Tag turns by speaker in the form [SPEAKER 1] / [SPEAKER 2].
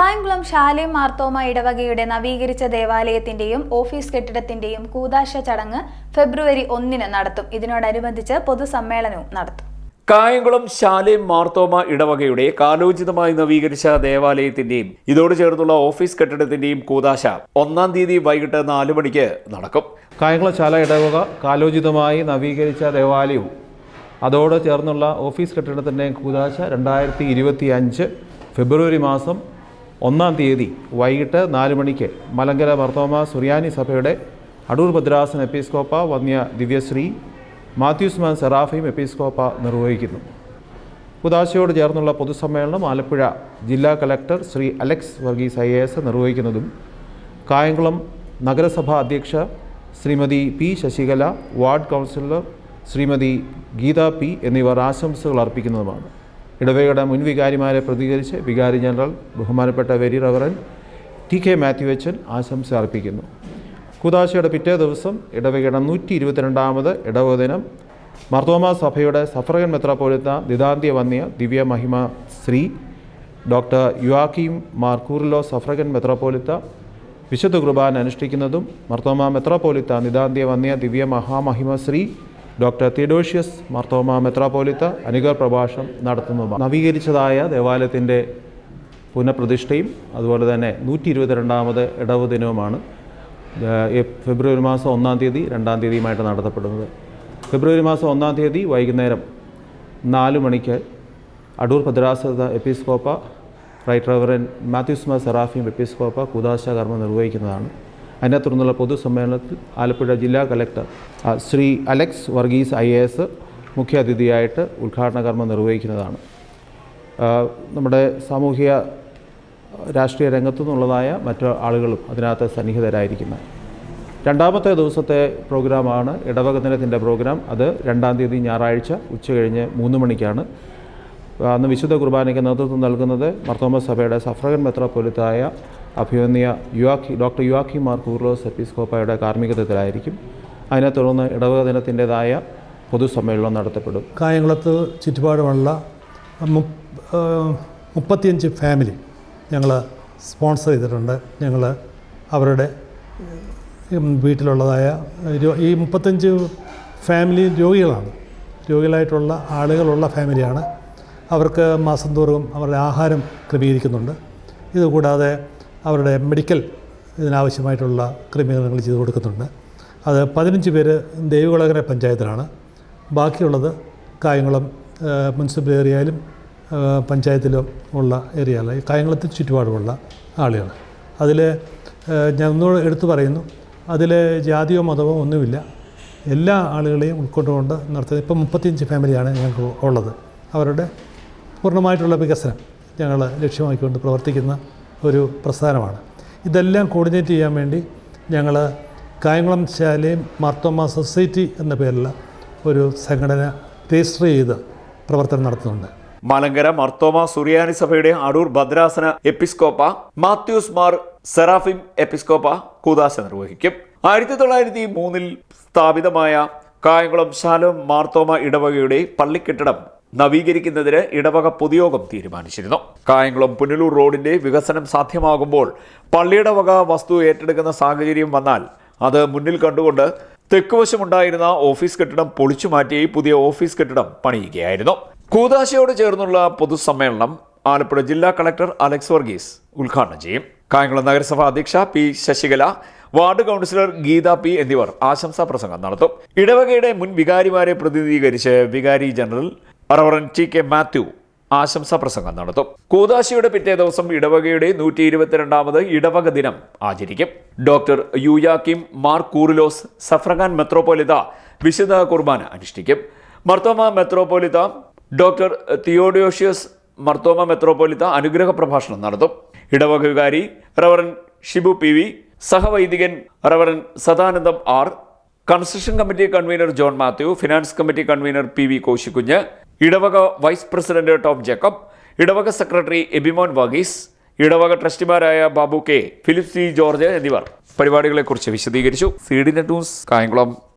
[SPEAKER 1] കായംകുളം ശാലേം മാർത്തോമ ഇടവകയുടെ നവീകരിച്ച ദേവാലയത്തിന്റെയും ഓഫീസ് കെട്ടിടത്തിന്റെയും കൂതാശ ചടങ്ങ് ഫെബ്രുവരി ഒന്നിന് നടത്തും. ഇതിനോടനുബന്ധിച്ച് പൊതുസമ്മേളനവും നടത്തും.
[SPEAKER 2] കായംകുളം ശാലേം മാർത്തോമ ഇടവകയുടെ കാലോചിതമായി നവീകരിച്ച ദേവാലയത്തിന്റെയും ഇതോട് ചേർന്നുള്ള ഓഫീസ് കെട്ടിടത്തിന്റെയും കൂതാശ ഒന്നാം തീയതി വൈകിട്ട് നാലു മണിക്ക് നടക്കും.
[SPEAKER 3] കായംകുളം ശാല ഇടവക കാലോചിതമായി നവീകരിച്ച ദേവാലയവും അതോട് ചേർന്നുള്ള ഓഫീസ് കെട്ടിടത്തിന്റെയും കൂതാശ രണ്ടായിരത്തി ഇരുപത്തി അഞ്ച് ഫെബ്രുവരി മാസം ഒന്നാം തീയതി വൈകിട്ട് നാല് മണിക്ക് മലങ്കര മർത്തോമ സുറിയാനി സഭയുടെ അടൂർ ഭദ്രാസൻ എപ്പിസ്കോപ്പ വന്യ ദിവ്യശ്രീ മാത്യൂസ് മാൻ സെറാഫീം എപ്പിസ്കോപ്പ നിർവഹിക്കുന്നു. കുദാശയോട് ചേർന്നുള്ള പൊതുസമ്മേളനം ആലപ്പുഴ ജില്ലാ collector Shri Alex Varghese I S നിർവഹിക്കുന്നതും Kayamkulam നഗരസഭാ അധ്യക്ഷ Shrimati P Sasikala ward councillor Shrimati Geetha P എന്നിവർ ആശംസകൾ അർപ്പിക്കുന്നതുമാണ്. ഇടവകയുടെ മുൻ വികാരിമാരെ പ്രതികരിച്ച് വികാരി ജനറൽ ബഹുമാനപ്പെട്ട very reverend T K Mathew അച്ഛൻ ആശംസ അർപ്പിക്കുന്നു. കൂതാശയുടെ പിറ്റേ ദിവസം ഇടവകയുടെ നൂറ്റി ഇരുപത്തിരണ്ടാമത് ഇടവക ദിനം മർത്തോമ സഭയുടെ സഫറകൻ മെത്രാപ്പോലിത്ത ദിദാന്ത്യ വന്നിയ ദിവ്യ മഹിമ ശ്രീ ഡോക്ടർ യുവാക്കിം മാർക്കൂറിലോ സഫ്രഗൻ മെത്രാപ്പോലിത്ത വിശുദ്ധ കുർബാന അനുഷ്ഠിക്കുന്നതും മർത്തോമ മെത്രാപ്പോലിത്ത നിദാന്ത്യ വന്നിയ ദിവ്യ മഹാമഹിമ ശ്രീ ഡോക്ടർ തിഡോഷ്യസ് മർത്തോമ മെത്രാപോലിത്ത അനുഗർ പ്രഭാഷണം നടത്തുന്നതുമാണ്. നവീകരിച്ചതായ ദേവാലയത്തിന്റെ പുനഃപ്രതിഷ്ഠയും അതുപോലെ തന്നെ നൂറ്റി ഇരുപത്തിരണ്ടാമത് ഇടവ് ദിനവുമാണ് ഫെബ്രുവരി മാസം ഒന്നാം തീയതി രണ്ടാം തീയതിയുമായിട്ട് നടത്തപ്പെടുന്നത്. ഫെബ്രുവരി മാസം ഒന്നാം തീയതി വൈകുന്നേരം നാല് മണിക്ക് അടൂർ ഭദ്രാസത എപ്പിസ്കോപ്പ റൈറ്റ് റവറൻ മാത്യുസ്മ സെറാഫിം എപ്പിസ്കോപ്പ കുദാശ കർമ്മം നിർവഹിക്കുന്നതാണ്. അതിനെ തുടർന്നുള്ള പൊതുസമ്മേളനത്തിൽ ആലപ്പുഴ ജില്ലാ collector Shri Alex Varghese I A S മുഖ്യാതിഥിയായിട്ട് ഉദ്ഘാടന കർമ്മം നിർവഹിക്കുന്നതാണ്. നമ്മുടെ സാമൂഹിക രാഷ്ട്രീയ രംഗത്തു നിന്നുള്ളതായ മറ്റു ആളുകളും അതിനകത്ത് സന്നിഹിതരായിരിക്കുന്നത് രണ്ടാമത്തെ ദിവസത്തെ പ്രോഗ്രാമാണ് ഇടവക ദിനത്തിന്റെ പ്രോഗ്രാം. അത് രണ്ടാം തീയതി ഞായറാഴ്ച ഉച്ച കഴിഞ്ഞ് മൂന്ന് മണിക്കാണ്. അന്ന് വിശുദ്ധ കുർബാനയ്ക്ക് നേതൃത്വം നൽകുന്നത് മർത്തോമ സഭയുടെ സഫ്രഗൻ മെത്രാപ്പൊലിത്തായ അഭിമന്യ യുവാഖി ഡോക്ടർ യുവാഖി മാർ കൂർലോസ് എപ്പിസ്കോപ്പയുടെ കാർമ്മികത്വത്തിലായിരിക്കും. അതിനെ തുടർന്ന് ഇടവക ദിനത്തിന്റെതായ പൊതുസമ്മേളനം നടത്തപ്പെടും.
[SPEAKER 4] കായംകുളത്ത് ചുറ്റുപാടുമുള്ള മുപ്പത്തിയഞ്ച് ഫാമിലി ഞങ്ങൾ സ്പോൺസർ ചെയ്തിട്ടുണ്ട്. ഞങ്ങൾ അവരുടെ വീട്ടിലുള്ളതായ ഈ മുപ്പത്തഞ്ച് ഫാമിലി രോഗികളാണ്. രോഗികളായിട്ടുള്ള ആളുകളുള്ള ഫാമിലിയാണ്. അവർക്ക് മാസം തോറും അവരുടെ ആഹാരം ക്രമീകരിക്കുന്നുണ്ട്. ഇതുകൂടാതെ അവരുടെ മെഡിക്കൽ ഇതിനാവശ്യമായിട്ടുള്ള ക്രമീകരണങ്ങൾ ചെയ്തു കൊടുക്കുന്നുണ്ട്. അത് പതിനഞ്ച് പേര് ദേവികുളകര പഞ്ചായത്തിലാണ്. ബാക്കിയുള്ളത് കായംകുളം മുനിസിപ്പൽ ഏരിയയിലും പഞ്ചായത്തിലും ഉള്ള ഏരിയയിലാണ് കായംകുളത്തിൽ ചുറ്റുപാടുമുള്ള ആളുകൾ അതിൽ ഞാൻ ഒന്നുകൂടെ എടുത്തു പറയുന്നു. അതിൽ ജാതിയോ മതമോ ഒന്നുമില്ല. എല്ലാ ആളുകളെയും ഉൾക്കൊണ്ടുകൊണ്ട് നടത്തുന്നത് ഇപ്പം മുപ്പത്തിയഞ്ച് ഫാമിലിയാണ് ഞങ്ങൾക്ക് ഉള്ളത്. അവരുടെ പൂർണമായിട്ടുള്ള വികസനം ഞങ്ങൾ ലക്ഷ്യമാക്കിക്കൊണ്ട് പ്രവർത്തിക്കുന്ന ഒരു പ്രസ്ഥാനമാണ്. ഇതെല്ലാം കോർഡിനേറ്റ് ചെയ്യാൻ വേണ്ടി ഞങ്ങൾ കായംകുളം ശാലയും മാർത്തോമ സൊസൈറ്റി എന്ന പേരിൽ ഒരു സംഘടന രജിസ്റ്റർ ചെയ്ത് പ്രവർത്തനം നടത്തുന്നുണ്ട്.
[SPEAKER 2] മലങ്കര മർത്തോമ സുറിയാനി സഭയുടെ അടൂർ ഭദ്രാസന എപ്പിസ്കോപ്പ മാത്യൂസ് മാർ സെറാഫിം എപ്പിസ്കോപ്പ കൂതാശ നിർവഹിക്കും. ആയിരത്തി തൊള്ളായിരത്തി മൂന്നിൽ സ്ഥാപിതമായ കായംകുളം ശാലോം മാർത്തോമ ഇടവകയുടെ പള്ളിക്കെട്ടിടം നവീകരിക്കുന്നതിന് ഇടവക പൊതുയോഗം തീരുമാനിച്ചിരുന്നു. കായംകുളം പുനലൂർ റോഡിന്റെ വികസനം സാധ്യമാകുമ്പോൾ പള്ളിയുടെ വക വസ്തു ഏറ്റെടുക്കുന്ന സാഹചര്യം വന്നാൽ അത് മുന്നിൽ കണ്ടുകൊണ്ട് തെക്കുവശമുണ്ടായിരുന്ന ഓഫീസ് കെട്ടിടം പൊളിച്ചു മാറ്റി പുതിയ ഓഫീസ് കെട്ടിടം പണിയുകയായിരുന്നു. കൂതാശയോട് ചേർന്നുള്ള പൊതുസമ്മേളനം ആലപ്പുഴ ജില്ലാ കളക്ടർ അലക്സ് വർഗീസ് ഉദ്ഘാടനം ചെയ്യും. കായംകുളം നഗരസഭ അധ്യക്ഷ P Sasikala ward councillor Geetha P എന്നിവർ ആശംസാ പ്രസംഗം നടത്തും. ഇടവകയുടെ മുൻ വികാരിമാരെ പ്രതിനിധീകരിച്ച് വികാരി general reverend T K Mathew ആശംസാ പ്രസംഗം നടത്തും. കൂതാശിയുടെ പിറ്റേ ദിവസം ഇടവകയുടെ നൂറ്റി ഇരുപത്തിരണ്ടാമത് ഇടവക ദിനം ആചരിക്കും. ഡോക്ടർ യുയാക്കിം മാർ കൂറിലോസ് സഫ്രഗാൻ മെത്രോപൊലിത വിശുദ്ധ കുർബാന അനുഷ്ഠിക്കും. മർത്തോമ മെത്രോപൊലിത ഡോക്ടർ തിയോഡിയോഷ്യസ് മർത്തോമ മെത്രോപൊലിത്ത അനുഗ്രഹ പ്രഭാഷണം നടത്തും. ഇടവക വികാരി reverend Shibu P V സഹവൈദികൻ reverend Sadanandam R construction committee convener John Mathew finance committee convener P V Koshykunju ഇടവക വൈസ് പ്രസിഡന്റ് ടോം ജേക്കബ് ഇടവക സെക്രട്ടറി എബിമോൻ വർഗീസ് ഇടവക ട്രസ്റ്റിമാരായ Babu K Philip C George എന്നിവർ. പരിപാടികളെക്കുറിച്ച് വിശദീകരിച്ചു. C D news Kayamkulam.